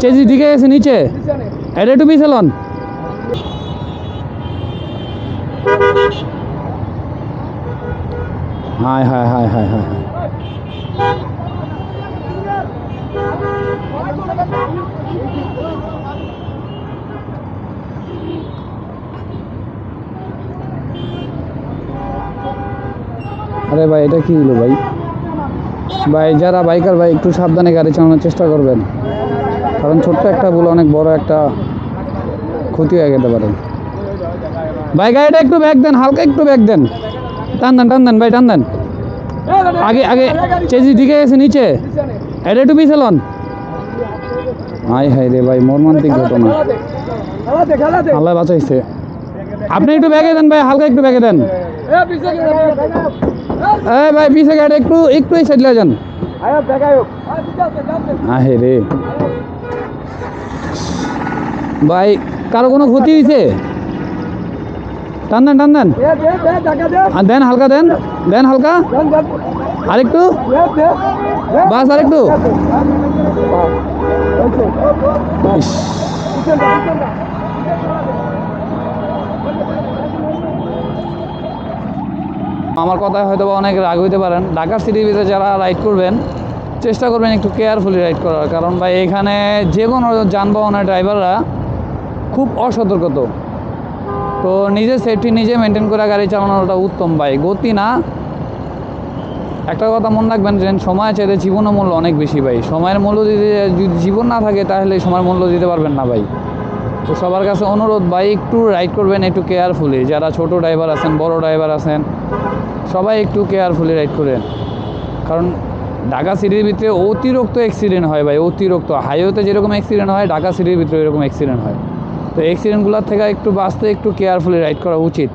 চেজি ঢিকে গেছে নিচে। এটা একটু পিছলন হায় হায় হায় হায় হায়। আরে ভাই, এটা কি হলো ভাই? ভাই, যারা বাইকার ভাই, একটু সাবধানে গাড়ি চালানোর চেষ্টা করবেন। কারণ ছোট্ট একটা ভুল, অনেক বড় একটা ক্ষতি হয়ে যেতে পারে। ভাই, গাড়িটা একটু ব্যাগ দেন, হালকা একটু ব্যাগ দেন। টান দেন টান দেন, ভাই, টান দেন। আগে আগে, চেজি ঢিকে গেছে নিচে। এটা একটু পিছলন হাই হাই রে ভাই, মর্মান্তিক ঘটনা। আল্লাহ বাঁচাইছে। আপনি একটু ব্যাগে দেন ভাই, হালকা একটু ব্যাগে দেন। ভাই, পিছে গাড়ি একটু একটু এই সাইড যান। আহে রে। ভাই কারও কোনো ক্ষতি হয়েছে টান দেন টান দেন। আর দেন হালকা দেন। দেন হালকা। আরেকটু। বাস আরেকটু। আমার কথায় হয়তো বা অনেক রাগ হইতে পারেন। ঢাকা সিটির ভিতরে যারা রাইড করবেন চেষ্টা করবেন একটু কেয়ারফুলি রাইড করার। কারণ ভাই এখানে যে কোনো যানবাহনের ড্রাইভাররা খুব অসতর্কত। তো নিজের সেফটি নিজে মেনটেন করে গাড়ি চালানোটা উত্তম ভাই, গতি না। একটা কথা মনে রাখবেন যে সময় চাইতে জীবনের মূল্য অনেক বেশি ভাই। সময়ের মূল্য দিতে যদি জীবন না থাকে তাহলে সময়ের মূল্য দিতে পারবেন না ভাই। তো সবার কাছে অনুরোধ ভাই, একটু রাইড করবেন, একটু কেয়ারফুলি যারা ছোট ড্রাইভার আছেন, বড় ড্রাইভার আছেন, সবাই একটু কেয়ারফুলি রাইড করেন। কারণ ঢাকা সিটির ভিতরে অতিরিক্ত অ্যাক্সিডেন্ট হয় ভাই, অতিরিক্ত। হাইওয়েতে যেরকম অ্যাক্সিডেন্ট হয়, ঢাকা সিটির ভিতরে এরকম অ্যাক্সিডেন্ট হয়। তো অ্যাক্সিডেন্টগুলোর থেকে একটু বাঁচতে একটু কেয়ারফুলি রাইড করা উচিত।